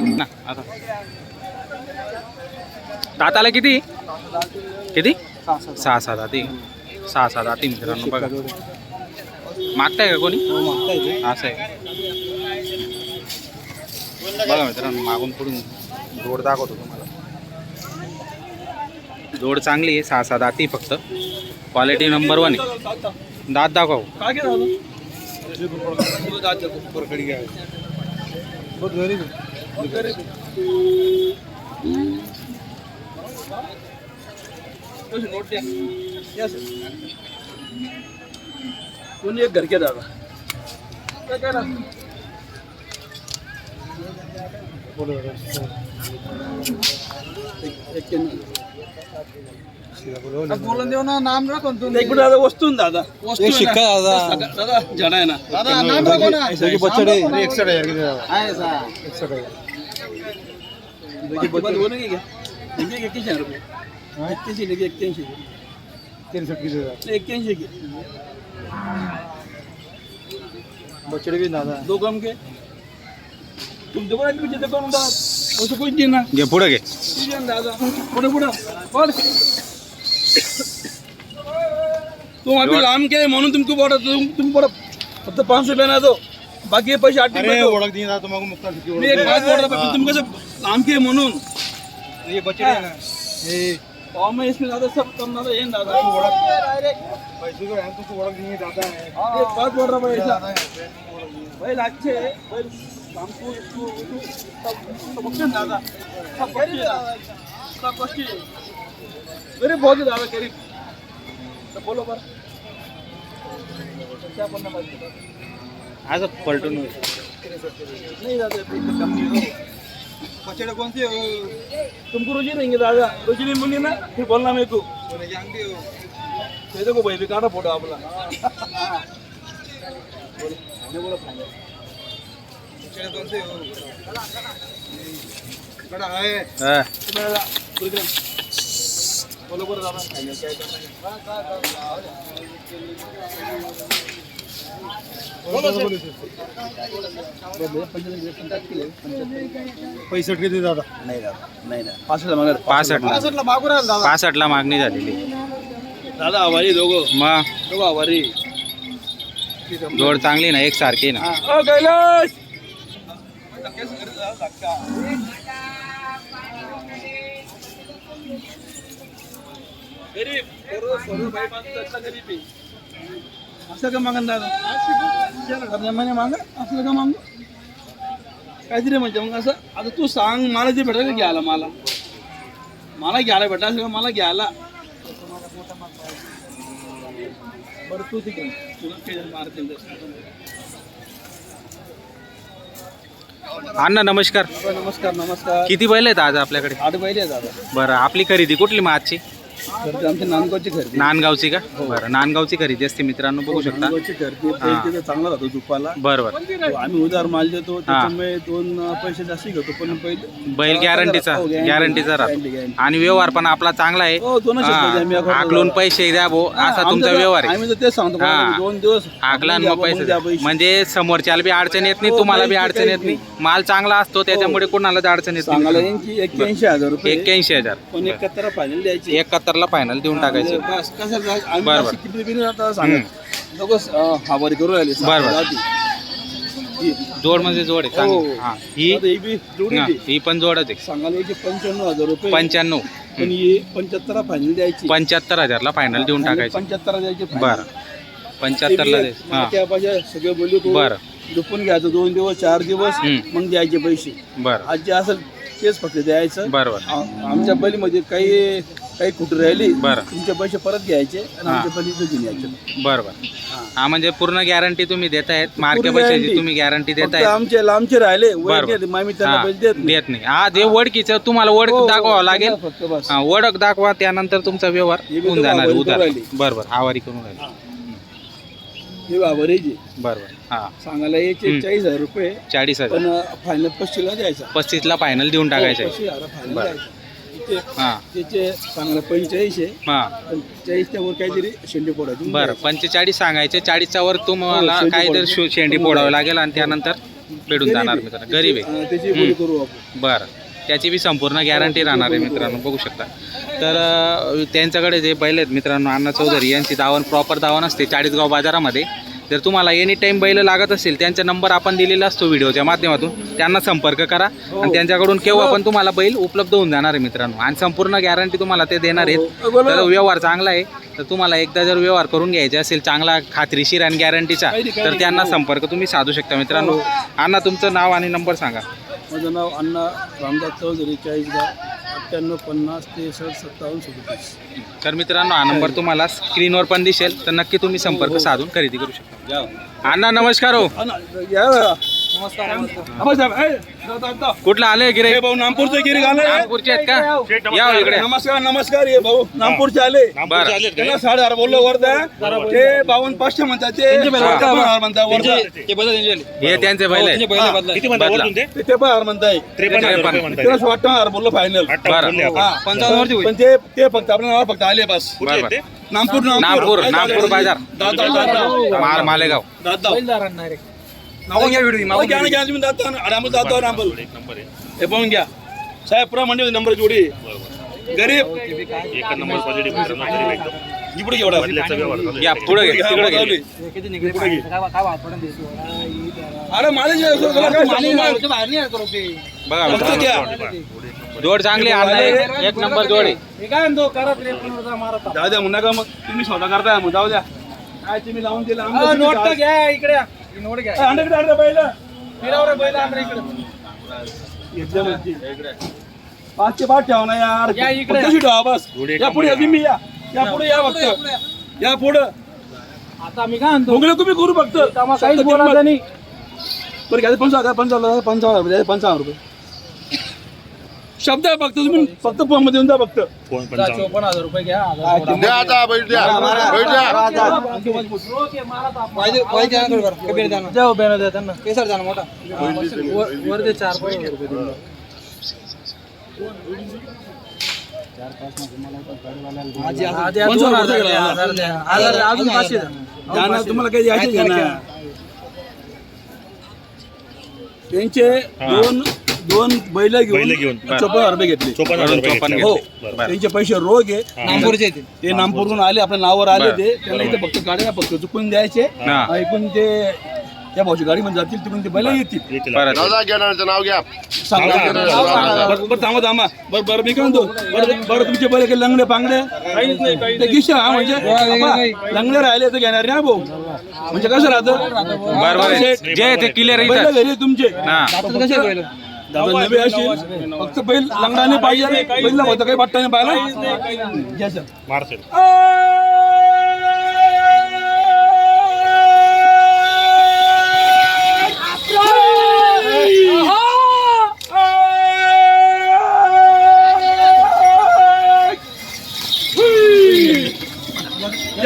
ना आता. दाताला किती? किती? सहा सहा दाती. सहा सहा दाती मित्रांनो बघा. मागताय का कोणी? असं आहे. बघा मित्रांनो मागून पुढून जोड दाखवतो तुम्हाला. जोड चांगली आहे सहा सहा दाती फक्त. क्वालिटी नंबर वन आहे. दात दाखव. कोणी एक घर के दादा बोलून देऊ एक दादा दादा क्या रुपये. एक्क्याऐंशी देखिए एक्क्याऐंशी एक्क्याऐंशी के बछड़े भी दादा. दो कम के. तुम देखो ना पीछे देखो ना दादा उसको कोई देना घे तुझे ना दादा. पुढे पुढे. बोल. तुम अभी लांब के म्हणून तुमको बोला तुम तुम बोला फक्त पाच रुपये ना दो। बाकी हे पैसे आठ रुपये दो. ओळख मग मुक्ता मी एक कसं के म्हणून ये बछड़े है ना। ये और मैं इसमें ज्यादा सब कम ये दादा पैसे है तुमको ओळख दादा है। बैल अच्छे है बैल हमको इसको सब सब दादा सब सब है दादा गरीब तो बोलो पर। क्या करना पाहिजे असं पलटून नहीं। दादा कम नहीं हो। बछड़े कौन सी हो तुमको रुचि रहेंगे दादा। रुचि नहीं मिली ना फिर बोलना मेरे को। सोने की अंगठी हो। दे दो भाई भी काटा फोटो आपला। बोलो। फाइनल बछड़े कौन से बड़ा. तुम्हाला गुरुग्राम बोलो बरं दादा? फायनल काय करणार पैसठ किती दादा नाही दादा. नाही मागणार. पासष्टला. मागू राहिला दादा. पासष्टला मागणी झालेली. दादा आभारी दोघं. मग दोघं आभारी. जोड चांगली ना एक सारखी ना. ओ कैलास! गरीब. असं का मागन दादा? म्हणे माग असलं का मागू? काहीतरी म्हणजे मग असं. आता तू सांग मला जे भेटायला घ्यायला मला. मला घ्यायला भेटायचं का मला घ्यायला. बरं तू तिकडे तुला काही मारते अण्णा नमस्कार. नमस्कार नमस्कार. किती बैल आहेत आज आपल्याकडे? आठ पहिले आहे दादा. बरं आपली खरेदी कुठली मग आजची खरेदी आमच्या नांदगावची खरेदी नांदगावची का? बरं नांदगावची खरेदी असते मित्रांनो बघू शकता. नांदगावची खरेदी पैसे तिथं चांगला राहतो दुपाला बरं बरं आम्ही उधार माल देतो त्याच्यामुळे दोन अं, पैसे जास्त घेतो पण बैल गॅरंटीचा हो, guarantee. गॅरंटीचा Guarantee, राहतो. guarantee. आणि व्यवहार पण आपला चांगला आहे. हो दोनच हा, आकलून. पैसे द्या भो हा, असा तुमचा आमचं व्यवहार आहे. आम्ही तर तेच सांगतो हा. दोन दिवस आकला मग पैसे द्या. म्हणजे समोरच्याला बी अडचण येत नाही हो, तुम्हाला बी काहीच अडचण येत नाही, माल चांगला असतो त्याच्यामुळे कोणालाच अडचण येत सांगायला नाही येईन की एक्क्याऐंशी हजार रुपये एक्क्याऐंशी हजार. पण एकाहत्तर फायनल द्यायची. एकाहत्तरला फायनल देऊन टाकायचे. बस कसं बरं, किती आता हवारी करू राहिले बरं, बरं. जोड म्हणजे जोड आहे हो. चांगली. हा ही ही हा. ही पण जोडच आहे. यायची पंच्याण्णव हजार रुपये. पंच्याण्णव. पण ही पंच्याहत्तर फायनल द्यायची. पंच्याहत्तर हजारला फायनल देऊन टाकायचे. पंच्याहत्तर द्यायची. बरं. पंच्याहत्तरला दे हा. सगळे बोलू तो बरं. दुपून घ्यायचं दोन दिवस चार दिवस हम्म. मग द्यायचे पैसे. बरं. आज जे असेल तेच फक्त द्यायचं. बरं बरं. आ- आमच्या बलीमध्ये काही काही कुठे राहिली बरं. तुमचे पैसे परत घ्यायचे आणि घेऊन यायचे. बरं बरं हा म्हणजे पूर्ण गॅरंटी तुम्ही देतायत मार्के पूर्ण पैशाची guarantee. तुम्ही गॅरंटी फक्त देतायत. आमचे लांबचे राहिले वय. गेले, त्यांना हा, पैसे देत नाही. देत नाही. हा जे ओळखीचं तुम्हाला ओळख हो, हो, दाखवावं लागेल. फक्त बस. हा, ओळख दाखवा त्यानंतर तुमचा व्यवहार हे बी होऊन तुम्हाला जाणार आवारी उधार करून राहिली. बरं बरं आवारी करून राहिली. हे. बाबरेचे बरं बरं हा. सांगायला यायचे चाळीस हजार रुपये चाळीस हजार. पण फायनल पस्तीसला द्यायचा. पस्तीसला फायनल देऊन टाकायचं आहे. पस्तीस हजार final बरं. द्यायचा. हा. त्याचे सांगायला पंचेचाळीस आहे. हा. पण चाळीसच्या वर काहीतरी शेंडे पडायचे बरं पंचेचाळीस सांगायचे. चाळीसच्या वर तुम्हाला हो, शेंडी काहीतरी फोडायची. शो- शेंडी फोडावं लागेल आणि त्यानंतर भेटून जाणार मित्रांनो. गरीब आहे. त्याची बोली करू आपण. बरं. त्याची बी संपूर्ण गॅरंटी राहणार आहे मित्रांनो. बघू शकता. तर अं, त्यांच्याकडे जे बैल आहेत मित्रांनो अण्णा चौधरी यांची दावण प्रॉपर दावण असते चाळीसगाव बाजारामध्ये. जर तुम्हाला एनी टाईम बैल लागत असेल त्यांचा नंबर आपण दिलेला असतो व्हिडिओच्या माध्यमातून त्यांना संपर्क करा. आणि त्यांच्याकडून केव्हा पण तुम्हाला बैल उपलब्ध होऊन जाणार आहे मित्रांनो. आणि संपूर्ण गॅरंटी तुम्हाला ते देणार आहेत. तर व्यवहार चांगला आहे. तर तुम्हाला एकदा जर व्यवहार करून घ्यायचे असेल चांगला खात्रीशीर आणि गॅरंटीचा तर त्यांना संपर्क तुम्ही साधू शकता मित्रांनो. अण्णा तुमचं नाव आणि नंबर सांगा. माझं नाव अण्णा रामदास चौधरी चाळीसगाव. अठ्ठ्याण्णव पन्नास त्रेसष्ट सत्तावन्न सदतीस. तर मित्रांनो हा नंबर तुम्हाला स्क्रीनवर पण दिसेल तर नक्की तुम्ही संपर्क साधून खरेदी करू शकता. अण्णा नमस्कार हो. कुठला आले गिरे? हे भाऊ नामपूरचे गिरी आले नागपूरचे आहेत का? या हो इकडे. नमस्कार नमस्कार हे भाऊ. नामपूरचे आले. त्यांना साडे हजार बोललो वर्धा ते बावन्न पाचशे वर्धा हे त्यांचे ते? त्रेपन्न म्हणताय. त्रेपन्न हजार बोललो फायनल. हा. पण ते ते फक्त आपल्या फक्त आले बस? नामपूर नागपूर नागपूर बाजार. मालेगाव. दादा. नाव घ्या व्हिडिओ घ्या ना घ्या तुम्ही एक नंबर आहे. हे पाहून घ्या. साहेब पुरा मंडी नंबर जोडी. गरीब. एक नंबर पॉझिटिव्ह एकदम इकडे एवढा. या पुढे तिकडे अरे घ्या जोड चांगली आणलाय. एक नंबर जोड. आहे. जाऊ द्या म्हणा का मग. तुम्ही स्वतः करताय मग जाऊ द्या. काय तुम्ही लावून दिलं? आमचं तुम्ही काय? इकडे, बैलं. एकदम. पाचशे पाच ठेवा ना यार फक्त शी ठेवा बस या पुढे या तुम्ही या या पुढे या फक्त या पुढे आता मी काय तुम्ही करू फक्त काहीच बोलायचं नाही बरं घ्या पंचावन्न पंचावन्न पंचावन्न रुपये द्या, पंचावन्न रुपये शब्द आहे फक्त तुम्ही फक्त फोनमध्ये येऊन द्या फक्त. चोपन्न हजार रुपये घ्या हजार सोडा. द्या आता बैठ द्या. बैठ द्या. त्यांना. केसर द्या ना मोठा. वर- चार पाच हजार रुपये देऊन. आजी, आजी, दोन पंचावन्न हजार रुपये द्या, घ्या. हजार द्या. हजार द्या, अजून पाचशे द्या. द्या ना, तुम्हाला काही द्यायचे त्यांचे दोन दोन बैल बैलं घेऊन. घेऊन. चोपन्न हजार रुपये घेतले. चोपन्न हजार रुपये चोपन्न घेतले. हो. बरं. त्यांचे पैसे रोग आहे. नागपूरचे ते. नामपूरहून आले आपल्या नावावर आले बरं. ते. त्यांना इथे फक्त गाड्या फक्त चुकून द्यायचे. हा. ऐकून ते त्या भाऊची गाडी मध्ये जातील तिकडून ते बैल येतील. येतील. परत दादा घेणाऱ्याचं नाव घ्या. सांगा. नाव सांगा. नाव सांगा. बरं बरं थांबा थांबा बरं बरं मी काय म्हणतो? बरं बरं तुमचे बैल काही लंगडे पांगडे? ते किशा हा म्हणजे आपा, लंगडे राहिले तर घेणार नाही भाऊ? म्हणजे कसं राहतं? बरोबर आहे. जे ते क्लिअर बैल इथं. घरी तुमचे. हा. कसे दादा नवे असेल फक्त बैल लंगडाने पाहिजे बैलला होतं काही बट्टाने पाहिला घ्या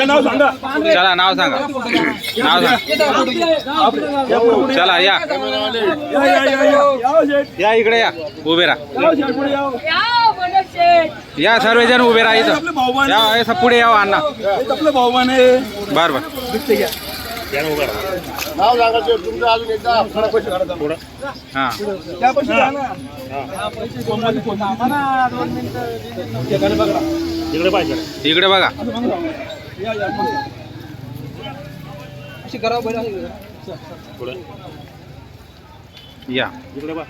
या नाव सांगा. चला नाव सांगा. नाव सांगा. चला या. या या या या. या. या इकडे या. उभे राहा. या या. या सर्वजण उभे राहा इथं. या असं पुढे यावं अण्णा. आपले भाऊबान आहे बर या. नाव तुमचं अजून एकदा पैसे काढा. हा. त्या पैसे हा. बघा. इकडे बघा. या या अशी करावं करा. पुढे. या. इकडे बा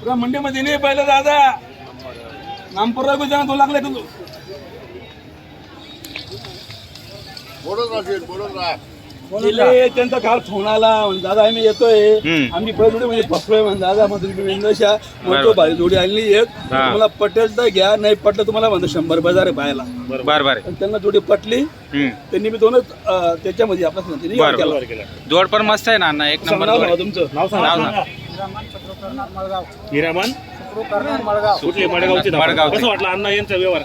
पुरा मंडीमध्ये नाही पहिलं दादा. नामपूरला दोन लागले तू? बोलत राहा शेठ, बोलत राहा. गेले त्यांचा काल फोन आला म्हणजे दादा आम्ही येतोय. आम्ही पहिली म्हणजे फसलोय म्हणजे दादा मग तुम्ही विंदोशा म्हणतो बरोबर. भारी जोडी आणली एक हा. तुम्हाला पटेल तर घ्या नाही पटलं तुम्हाला म्हणतो शंभर बाजार आहे पाहायला बर बर आहे आणि त्यांना जोडी पटली. त्यांनी मी दोनच त्याच्यामध्ये केला जोड पण मस्त आहे ना एक नंबर. तुमचं नाव सांगा. हिरामन मडगाव कुठले मडगावचे नाव. मडगावचे. कसं वाटलं अण्णा यांचा व्यवहार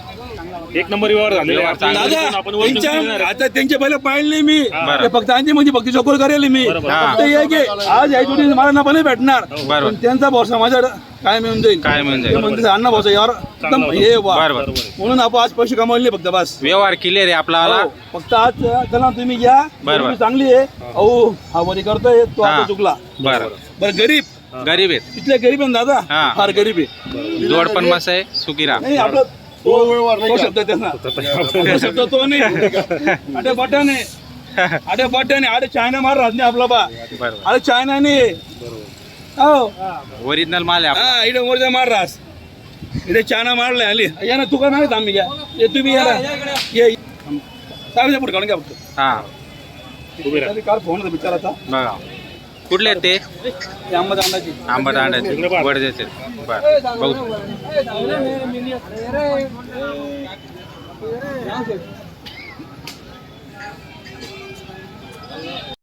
एक नंबर व्यवहार झालेला आहे. दादा आपण त्यांच्या आहे. आता त्यांचे पहिले पाळले मी. ते फक्त त्यांची म्हणजे फक्त चकोर करेल मी. बरोबर. हा. फक्त हे की आज या जोडी मला भेटणार. बरोबर. पण त्यांचा भरोसा माझ्या काय मिळून जाईल. काय मिळून जाईल. ते अण्णा भाऊचा यावर एकदम हे वा. बरं बरं म्हणून आपण आज पैसे कमावले फक्त बस. व्यवहार क्लिअर आहे आपला हो. फक्त आज चला तुम्ही घ्या. बरं. जोडी चांगली आहे. अहो हा वरी करतोय. तो हा. आता चुकला. बरं. बरं गरीब. गरीब आहेत. इथले गरीब आहे ना दादा? हा. फार गरीब आहे. जोड पण मस्त आहे. सुकिरा नाही आपलं तो नाही तो? शब्द त्यांना तो शब्द तो नाही. अटे बटन. अटे बटन. अरे चायना मार राहत नाही आपला बा. अरे चायना नाही हो. ओरिजिनल माल आहे आपला. हा इथे मोरचा मार रास इथे चायना मारलाय आली. या ना तुका नाही आम्ही घ्या ये तुम्ही या. ये साहेब पुढे काढून घ्या फक्त. हा. तरी काल फोन होता बिचाराचा. बघा. कुठले आहेत ते आंबट अंड्याचे वडजेचे बरं बघू